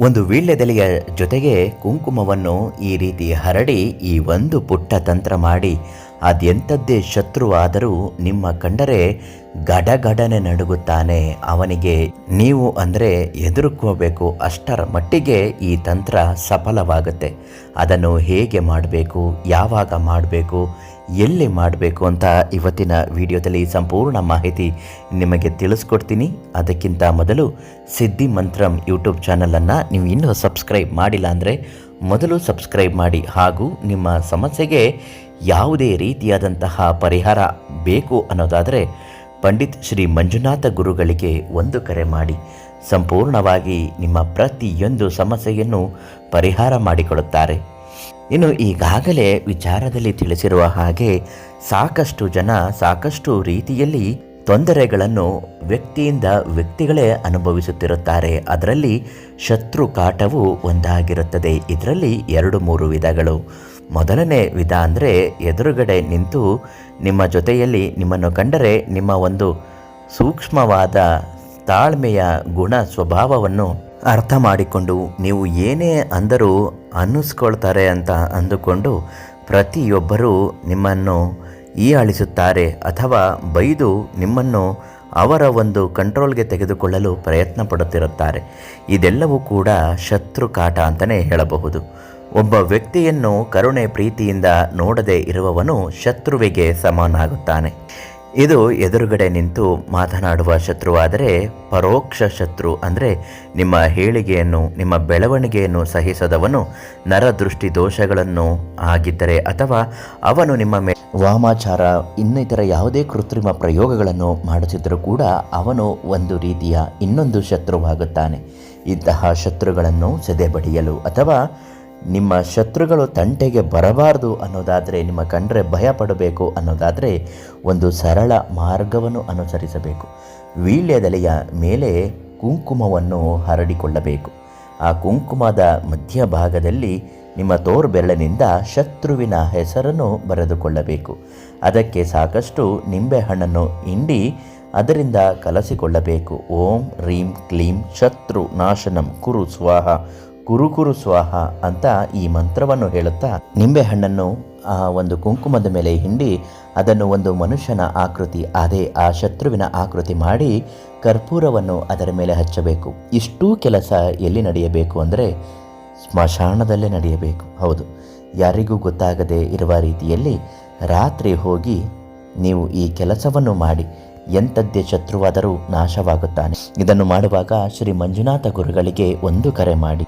ಒಂದು ವೀಳ್ಯದೆಲೆಯ ಜೊತೆಗೆ ಕುಂಕುಮವನ್ನು ಈ ರೀತಿ ಹರಡಿ ಈ ಒಂದು ಪುಟ್ಟ ತಂತ್ರ ಮಾಡಿ ಅದೆಂಥದ್ದೇ ಶತ್ರುವಾದರೂ ನಿಮ್ಮ ಕಂಡರೆ ಗಡಗಡನೆ ನಡುಗುತ್ತಾನೆ. ಅವನಿಗೆ ನೀವು ಅಂದರೆ ಎದುರುಕೋಬೇಕು ಅಷ್ಟರ ಮಟ್ಟಿಗೆ ಈ ತಂತ್ರ ಸಫಲವಾಗುತ್ತೆ. ಅದನ್ನು ಹೇಗೆ ಮಾಡಬೇಕು? ಯಾವಾಗ ಮಾಡಬೇಕು? ಎಲ್ಲಿ ಮಾಡಬೇಕು ಅಂತ ಇವತ್ತಿನ ವಿಡಿಯೋದಲ್ಲಿ ಸಂಪೂರ್ಣ ಮಾಹಿತಿ ನಿಮಗೆ ತಿಳಿಸ್ಕೊಡ್ತೀನಿ. ಅದಕ್ಕಿಂತ ಮೊದಲು ಸಿದ್ಧಿ ಮಂತ್ರಂ ಯೂಟ್ಯೂಬ್ ಚಾನಲನ್ನು ನೀವು ಇನ್ನೂ ಸಬ್ಸ್ಕ್ರೈಬ್ ಮಾಡಿಲ್ಲ ಅಂದರೆ ಮೊದಲು ಸಬ್ಸ್ಕ್ರೈಬ್ ಮಾಡಿ ಹಾಗೂ ನಿಮ್ಮ ಸಮಸ್ಯೆಗೆ ಯಾವುದೇ ರೀತಿಯಾದಂತಹ ಪರಿಹಾರ ಬೇಕು ಅನ್ನೋದಾದರೆ ಪಂಡಿತ್ ಶ್ರೀ ಮಂಜುನಾಥ ಗುರುಗಳಿಗೆ ಒಂದು ಕರೆ ಮಾಡಿ. ಸಂಪೂರ್ಣವಾಗಿ ನಿಮ್ಮ ಪ್ರತಿಯೊಂದು ಸಮಸ್ಯೆಯನ್ನು ಪರಿಹಾರ ಮಾಡಿಕೊಡುತ್ತಾರೆ ಇನ್ನು ಈಗಾಗಲೇ ವಿಚಾರದಲ್ಲಿ ತಿಳಿಸಿರುವ ಹಾಗೆ ಸಾಕಷ್ಟು ಜನ ಸಾಕಷ್ಟು ರೀತಿಯಲ್ಲಿ ತೊಂದರೆಗಳನ್ನು ವ್ಯಕ್ತಿಯಿಂದ ವ್ಯಕ್ತಿಗಳೇ ಅನುಭವಿಸುತ್ತಿರುತ್ತಾರೆ. ಅದರಲ್ಲಿ ಶತ್ರು ಕಾಟವು ಒಂದಾಗಿರುತ್ತದೆ. ಇದರಲ್ಲಿ ಎರಡು ಮೂರು ವಿಧಗಳು. ಮೊದಲನೇ ವಿಧ ಅಂದರೆ ಎದುರುಗಡೆ ನಿಂತು ನಿಮ್ಮ ಜೊತೆಯಲ್ಲಿ ನಿಮ್ಮನ್ನು ಕಂಡರೆ ನಿಮ್ಮ ಒಂದು ಸೂಕ್ಷ್ಮವಾದ ತಾಳ್ಮೆಯ ಗುಣ ಸ್ವಭಾವವನ್ನು ಅರ್ಥ ಮಾಡಿಕೊಂಡು ನೀವು ಏನೇ ಅಂದರೂ ಅನ್ನಿಸ್ಕೊಳ್ತಾರೆ ಅಂತ ಅಂದುಕೊಂಡು ಪ್ರತಿಯೊಬ್ಬರೂ ನಿಮ್ಮನ್ನು ಹೀಯಾಳಿಸುತ್ತಾರೆ ಅಥವಾ ಬೈದು ನಿಮ್ಮನ್ನು ಅವರ ಒಂದು ಕಂಟ್ರೋಲ್ಗೆ ತೆಗೆದುಕೊಳ್ಳಲು ಪ್ರಯತ್ನ ಪಡುತ್ತಿರುತ್ತಾರೆ. ಇದೆಲ್ಲವೂ ಕೂಡ ಶತ್ರು ಕಾಟ ಅಂತಲೇ ಹೇಳಬಹುದು. ಒಬ್ಬ ವ್ಯಕ್ತಿಯನ್ನು ಕರುಣೆ ಪ್ರೀತಿಯಿಂದ ನೋಡದೆ ಇರುವವನು ಶತ್ರುವಿಗೆ ಸಮನಾಗುತ್ತಾನೆ. ಇದು ಎದುರುಗಡೆ ನಿಂತು ಮಾತನಾಡುವ ಶತ್ರುವಾದರೆ ಪರೋಕ್ಷ ಶತ್ರು ಅಂದರೆ ನಿಮ್ಮ ಹೇಳಿಗೆಯನ್ನು, ನಿಮ್ಮ ಬೆಳವಣಿಗೆಯನ್ನು ಸಹಿಸದವನು ನರದೃಷ್ಟಿ ದೋಷಗಳನ್ನು ಆಗಿದ್ದರೆ ಅಥವಾ ಅವನು ನಿಮ್ಮ ಮೇ, ವಾಮಾಚಾರ ಇನ್ನಿತರ ಯಾವುದೇ ಕೃತ್ರಿಮ ಪ್ರಯೋಗಗಳನ್ನು ಮಾಡುತ್ತಿದ್ದರೂ ಕೂಡ ಅವನು ಒಂದು ರೀತಿಯ ಇನ್ನೊಂದು ಶತ್ರುವಾಗುತ್ತಾನೆ. ಇಂತಹ ಶತ್ರುಗಳನ್ನು ಸೆದೆಬಡಿಯಲು ಅಥವಾ ನಿಮ್ಮ ಶತ್ರುಗಳು ತಂಟೆಗೆ ಬರಬಾರದು ಅನ್ನೋದಾದರೆ, ನಿಮ್ಮ ಕಂಡ್ರೆ ಭಯ ಪಡಬೇಕು ಅನ್ನೋದಾದರೆ ಒಂದು ಸರಳ ಮಾರ್ಗವನ್ನು ಅನುಸರಿಸಬೇಕು. ವೀಳ್ಯದೆಲೆಯ ಮೇಲೆ ಕುಂಕುಮವನ್ನು ಹರಡಿಕೊಳ್ಳಬೇಕು. ಆ ಕುಂಕುಮದ ಮಧ್ಯಭಾಗದಲ್ಲಿ ನಿಮ್ಮ ತೋರ್ಬೆರಳಿನಿಂದ ಶತ್ರುವಿನ ಹೆಸರನ್ನು ಬರೆದುಕೊಳ್ಳಬೇಕು. ಅದಕ್ಕೆ ಸಾಕಷ್ಟು ನಿಂಬೆಹಣ್ಣನ್ನು ಹಿಂಡಿ ಅದರಿಂದ ಕಲಸಿಕೊಳ್ಳಬೇಕು. ಓಂ, ರೀಂ, ಕ್ಲೀಂ, ಶತ್ರು, ನಾಶನಂ, ಕುರು, ಸ್ವಾಹ ಕುರುಕುರು ಸ್ವಾಹ ಅಂತ ಈ ಮಂತ್ರವನ್ನು ಹೇಳುತ್ತಾ ನಿಂಬೆಹಣ್ಣನ್ನು ಆ ಒಂದು ಕುಂಕುಮದ ಮೇಲೆ ಹಿಂಡಿ ಅದನ್ನು ಒಂದು ಮನುಷ್ಯನ ಆಕೃತಿ, ಅದೇ ಆ ಶತ್ರುವಿನ ಆಕೃತಿ ಮಾಡಿ ಕರ್ಪೂರವನ್ನು ಅದರ ಮೇಲೆ ಹಚ್ಚಬೇಕು. ಇಷ್ಟೂ ಕೆಲಸ ಎಲ್ಲಿ ನಡೆಯಬೇಕು ಅಂದರೆ ಸ್ಮಶಾನದಲ್ಲೇ ನಡೆಯಬೇಕು. ಹೌದು, ಯಾರಿಗೂ ಗೊತ್ತಾಗದೆ ಇರುವ ರೀತಿಯಲ್ಲಿ ರಾತ್ರಿ ಹೋಗಿ ನೀವು ಈ ಕೆಲಸವನ್ನು ಮಾಡಿ, ಎಂಥದ್ದೇ ಶತ್ರುವಾದರೂ ನಾಶವಾಗುತ್ತಾನೆ. ಇದನ್ನು ಮಾಡುವಾಗ ಶ್ರೀ ಮಂಜುನಾಥ ಗುರುಗಳಿಗೆ ಒಂದು ಕರೆ ಮಾಡಿ.